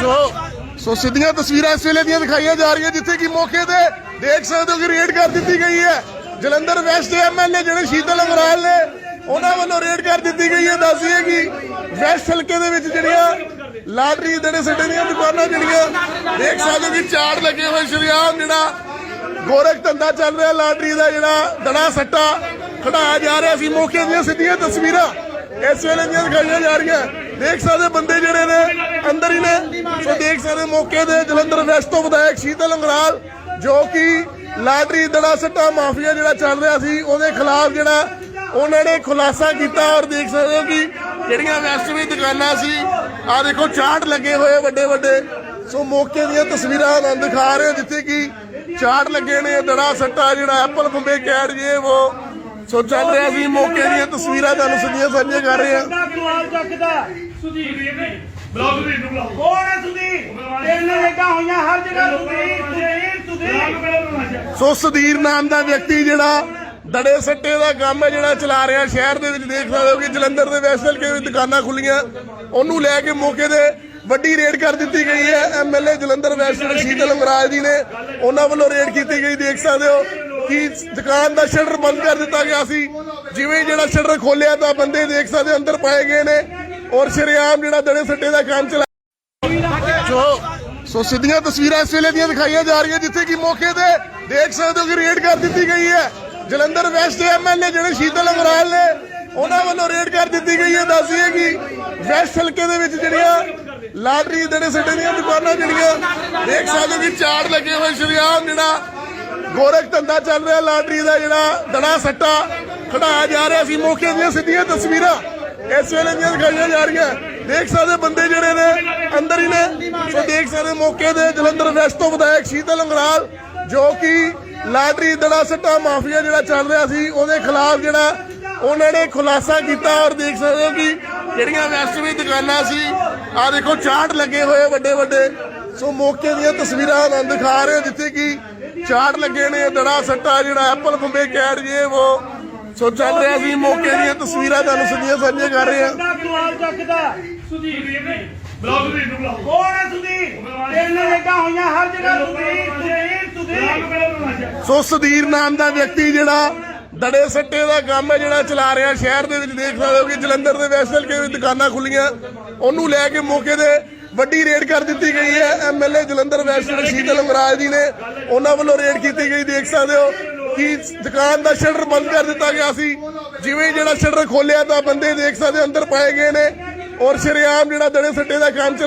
ਜੋ ਸੋ ਸਿੱਧੀਆਂ ਤਸਵੀਰਾਂ ਇਸ ਵੇਲੇ ਦੀਆਂ ਦਿਖਾਈਆਂ ਜਾ ਰਹੀਆਂ, ਜਿੱਥੇ ਕਿ ਮੌਕੇ ਤੇ ਦੇਖ ਸਕਦੇ ਹੋ ਕਿ ਰੇਡ ਕਰ ਦਿੱਤੀ ਗਈ ਹੈ। ਜਲੰਧਰ ਵੈਸਟ ਦੇ ਐਮਐਲਏ ਜਿਹੜੇ ਸ਼ੀਤਲ ਅੰਗਰਾਲ ਨੇ, ਉਹਨਾਂ ਵੱਲੋਂ ਰੇਡ ਕਰ ਦਿੱਤੀ ਗਈ ਹੈ। ਦੱਸਦੀਏ ਕਿ ਵੈਸਟ ਹਲਕੇ ਦੇ ਵਿੱਚ ਜਿਹੜੀਆਂ ਲਾਟਰੀ ਜਿਹੜੇ ਸੱਟੇ ਦੀਆਂ ਦੁਕਾਨਾਂ ਜਿਹੜੀਆਂ, ਦੇਖ ਸਕਦੇ ਹੋ ਕਿ ਚਾਰ ਲੱਗੇ ਹੋਏ ਸ਼ਰੀਆਮ ਜਿਹੜਾ ਗੋਰਖ ਧੰਦਾ ਚੱਲ ਰਿਹਾ, ਲਾਟਰੀ ਦਾ ਜਿਹੜਾ ਦੜਾ ਸੱਟਾ ਖੜਾਇਆ ਜਾ ਰਿਹਾ। ਸੀ ਮੌਕੇ ਦੀਆਂ ਸਿੱਧੀਆਂ ਤਸਵੀਰਾਂ ਇਸ ਵੇਲੇ ਦੀਆਂ ਦਿਖਾਈਆਂ ਜਾ ਰਹੀਆਂ। ਦੇਖ ਸਕਦੇ ਬੰਦੇ ਜਿਹੜੇ ਨੇ, ਅੰਦਰ ਹੀ ਨੇ। ਸੋ ਦੇਖ ਸਕਦੇ ਮੌਕੇ ਦੇ ਜਲੰਧਰ ਵੈਸਟ ਤੋਂ ਵਿਧਾਇਕ ਸ਼ੀਤਲ ਅੰਗਰਾਲ, ਜੋ ਕਿ ਲਾਟਰੀ ਦੜਾ ਸੱਟਾ ਮਾਫੀਆ ਜਿਹੜਾ ਚੱਲ ਰਿਹਾ ਸੀ, ਉਹਦੇ ਖਿਲਾਫ ਜਿਹੜਾ ਉਹਨਾਂ ਨੇ ਖੁਲਾਸਾ ਕੀਤਾ ਔਰ ਦੇਖ ਸਕਦੇ ਹੋ ਕਿ ਜਿਹੜੀਆਂ ਵੈਸਟ ਵਿੱਚ ਦੁਕਾਨਾਂ ਸੀ ਆ ਦੇਖੋ ਚਾਰਟ ਲੱਗੇ ਹੋਏ ਵੱਡੇ ਵੱਡੇ। ਸੋ ਮੌਕੇ ਦੀਆਂ ਤਸਵੀਰਾਂ ਆਨੰਦ ਦਿਖਾ ਰਹੇ ਹੋ ਜਿੱਥੇ ਕਿ ਚਾਰਟ ਲੱਗੇ ਨੇ, ਦੜਾ ਸੱਟਾ ਜਿਹੜਾ ਐਪਲ ਬੰਬੇ ਕੈਟ ਜੇ ਉਹ। ਸੋ ਚੱਲ ਰਿਹਾ ਸੀ, ਮੌਕੇ ਦੀਆਂ ਤਸਵੀਰਾਂ ਤੁਹਾਨੂੰ ਸਿੱਧੀਆਂ ਸਾਂਝੀਆਂ ਕਰ ਰਹੇ। ਹਾਂ ਦਾ ਨੂੰ। ਬੁਲਾਓ। ਕੌਣ ਹੈ ਰੇਡਾਂ ਹੋਈਆਂ ਹਰ ਜਗ੍ਹਾ ਸੋ ਸੁਧੀਰ ਨਾਮ ਦਾ ਵਿਅਕਤੀ ਜਿਹੜਾ ਦੜੇ ਸੱਟੇ ਦਾ ਕੰਮ ਹੈ ਜਿਹੜਾ ਚਲਾ ਰਿਹਾ। ਸ਼ਹਿਰ ਦੇ ਵਿੱਚ ਦੇਖ ਸਕਦੇ ਹੋ ਕਿ ਜਲੰਧਰ ਦੇ ਵੈਸਟ ਹਲਕੇ ਵਿੱਚ ਦੁਕਾਨਾਂ ਖੁੱਲੀਆਂ। ਉਹਨੂੰ ਲੈ ਕੇ ਮੌਕੇ ਤੇ ਵੱਡੀ ਰੇਡ ਕਰ ਦਿੱਤੀ ਗਈ ਹੈ। ਐਮਐਲਏ ਜਲੰਧਰ ਵੈਸਟ ਸ਼ੀਤਲ ਅੰਗਰਾਜ ਜੀ ਨੇ ਉਹਨਾਂ ਵੱਲੋਂ ਰੇਡ ਕੀਤੀ ਗਈ। ਦੇਖ ਸਕਦੇ ਹੋ ਕਿ ਦੁਕਾਨ ਦਾ ਸ਼ਟਰ ਬੰਦ ਕਰ ਦਿੱਤਾ ਗਿਆ ਸੀ। ਜਿਵੇਂ ਜਿਹੜਾ ਸ਼ਟਰ ਖੋਲਿਆ ਤਾਂ ਬੰਦੇ ਦੇਖ ਸਕਦੇ ਹੋ ਅੰਦਰ ਪਾਏ ਗਏ ਨੇ। ਔਰ ਸ਼ਰੇਆਮ ਜਿਹੜਾ ਦੜੇ ਸੱਟੇ ਦਾ ਕੰਮ ਚਲਾ ਜੋ ਸੋ ਸਿੱਧੀਆਂ ਤਸਵੀਰਾਂ ਇਸ ਵੇਲੇ ਦੀਆਂ ਦਿਖਾਈਆਂ ਜਾ ਰਹੀਆਂ ਜਿੱਥੇ ਕਿ ਮੌਕੇ ਤੇ ਦੇਖ ਸਕਦੇ ਹੋ ਕਿ ਰੇਡ ਕਰ ਦਿੱਤੀ ਗਈ ਹੈ। ਜਲੰਧਰ ਵੈਸਟ ਦੇ ਐਮਐਲਏ ਜਿਹੜੇ ਸ਼ੀਤਲ ਅੰਗਰਾਲ ਨੇ ਉਹਨਾਂ ਵੱਲੋਂ ਰੇਡ ਕਰ ਦਿੱਤੀ ਗਈ ਹੈ। ਦੱਸਦੀਏ ਕਿ ਵੈਸਟ ਹਲਕੇ ਦੇ ਵਿੱਚ ਜਿਹੜੀਆਂ ਲਾਟਰੀ ਜਿਹੜੇ ਸੱਟੇ ਦੀਆਂ ਦੁਕਾਨਾਂ ਜਿਹੜੀਆਂ ਦੇਖ ਸਕਦੇ ਹੋ ਕਿ ਚਾਰ ਲੱਗੇ ਹੋਏ ਸ਼ਰੀਆਮ ਜਿਹੜਾ ਗੋਰਖ ਧੰਦਾ ਚੱਲ ਰਿਹਾ ਲਾਟਰੀ ਦਾ ਜਿਹੜਾ ਦੜਾ ਸੱਟਾ ਖੜਾਇਆ ਜਾ ਰਿਹਾ। ਸੀ ਮੌਕੇ ਦੀਆਂ ਸਿੱਧੀਆਂ ਤਸਵੀਰਾਂ ਇਸ ਵੇਲੇ ਦੀਆਂ ਦਿਖਾਈਆਂ ਜਾ ਰਹੀਆਂ। ਦੇਖ ਸਕਦੇ ਬੰਦੇ ਜਿਹੜੇ ਨੇ, ਅੰਦਰ ਹੀ ਨੇ। ਸੋ ਦੇਖ ਸਕਦੇ ਮੌਕੇ ਦੇ ਜਲੰਧਰ ਵੈਸਟ ਤੋਂ ਵਿਧਾਇਕ ਸ਼ੀਤਲ ਅੰਗਰਾਲ, ਜੋ ਕਿ ਲਾਟਰੀ ਦੜਾ ਸੱਟਾ ਮਾਫੀਆ ਜਿਹੜਾ ਚੱਲ ਰਿਹਾ ਸੀ, ਉਹਦੇ ਖਿਲਾਫ ਜਿਹੜਾ ਉਹਨਾਂ ਨੇ ਖੁਲਾਸਾ ਕੀਤਾ ਔਰ ਦੇਖ ਸਕਦੇ ਹੋ ਕਿ ਜਿਹੜੀਆਂ ਵੈਸਟ ਵਿੱਚ ਦੁਕਾਨਾਂ ਸੀ ਆ ਦੇਖੋ ਚਾਰਟ ਲੱਗੇ ਹੋਏ ਵੱਡੇ ਵੱਡੇ। ਸੋ ਮੌਕੇ ਦੀਆਂ ਤਸਵੀਰਾਂ ਆਨੰਦ ਦਿਖਾ ਰਹੇ ਹੋ ਜਿੱਥੇ ਕਿ ਚਾਰਟ ਲੱਗੇ ਨੇ, ਦੜਾ ਸੱਟਾ ਜਿਹੜਾ ਐਪਲ ਬੰਬੇ ਕੈਟ ਜੇ, ਉਹ ਸੋ ਚੱਲ ਰਿਹਾ ਸੀ ਮੌਕੇ ਦੀਆਂ ਤਸਵੀਰਾਂ ਤੁਹਾਨੂੰ ਸਿੱਧੀਆਂ ਸਾਂਝੀਆਂ ਕਰ ਰਹੇ। ਹਾਂ ਦਾ ਕਮਾਲ ਚੱਕਦਾ। ਸੁਧੀਰ ਵੀਰ ਨਹੀਂ ਬਲੌਗ ਵੀਰ ਨੂੰ ਬੁਲਾਓ। ਕੌਣ ਹੈ ਸੁਧੀਰ? ਤਿੰਨ ਰੇਡਾਂ ਹੋਈਆਂ ਹਰ ਜਗ੍ਹਾ ਸੁਧੀਰ ਸੁਧੀਰ ਸੁਧੀਰ। ਸੋ ਸੁਧੀਰ ਨਾਮ ਦਾ ਵਿਅਕਤੀ ਜਿਹੜਾ ਦੜੇ ਸੱਟੇ ਦਾ ਕੰਮ ਹੈ ਜਿਹੜਾ ਚਲਾ ਰਿਹਾ। ਸ਼ਹਿਰ ਦੇ ਵਿੱਚ ਦੇਖ ਸਕਦੇ ਹੋ ਕਿ ਜਲੰਧਰ ਦੇ ਵੈਸਟ ਹਲਕੇ ਵਿੱਚ ਦੁਕਾਨਾਂ ਖੁੱਲੀਆਂ। ਉਹਨੂੰ ਲੈ ਕੇ ਮੌਕੇ ਤੇ ਵੱਡੀ ਰੇਡ ਕਰ ਦਿੱਤੀ ਗਈ ਹੈ। ਐਮਐਲਏ ਜਲੰਧਰ ਵੈਸਟ ਜਿਹੜੇ ਸ਼ੀਤਲ ਅੰਗਰਾਜ ਜੀ ਨੇ ਉਹਨਾਂ ਵੱਲੋਂ ਰੇਡ ਕੀਤੀ ਗਈ। ਦੇਖ ਸਕਦੇ ਹੋ ਕਿ ਦੁਕਾਨ ਦਾ ਸ਼ਟਰ ਬੰਦ ਕਰ ਦਿੱਤਾ ਗਿਆ ਸੀ। ਜਿਵੇਂ ਜਿਹੜਾ ਸ਼ਟਰ ਖੋਲਿਆ ਤਾਂ ਬੰਦੇ ਦੇਖ ਸਕਦੇ ਹੋ ਅੰਦਰ ਪਾਏ ਗਏ ਨੇ। ਔਰ ਸ਼ਰੇਆਮ ਜਿਹੜਾ ਦੜੇ ਸੱਟੇ ਦਾ ਕੰਮ ਚਲਾ